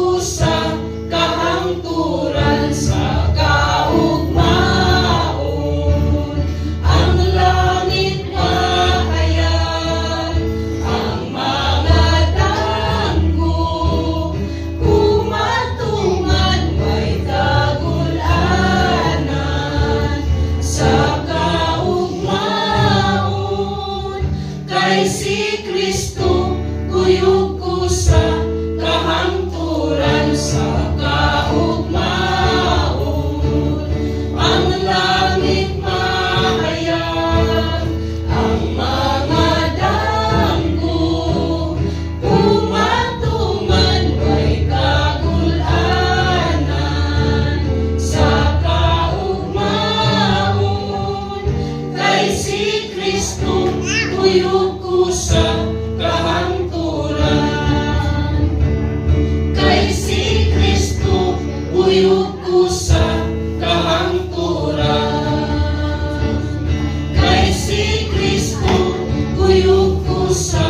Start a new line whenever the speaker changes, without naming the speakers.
usa kahangturan sa kaugmaon. Ang langit mahayag ang mga tanggo kumatungan may kagulanan sa kaugmaon. Kay si Kristo kuyog shine.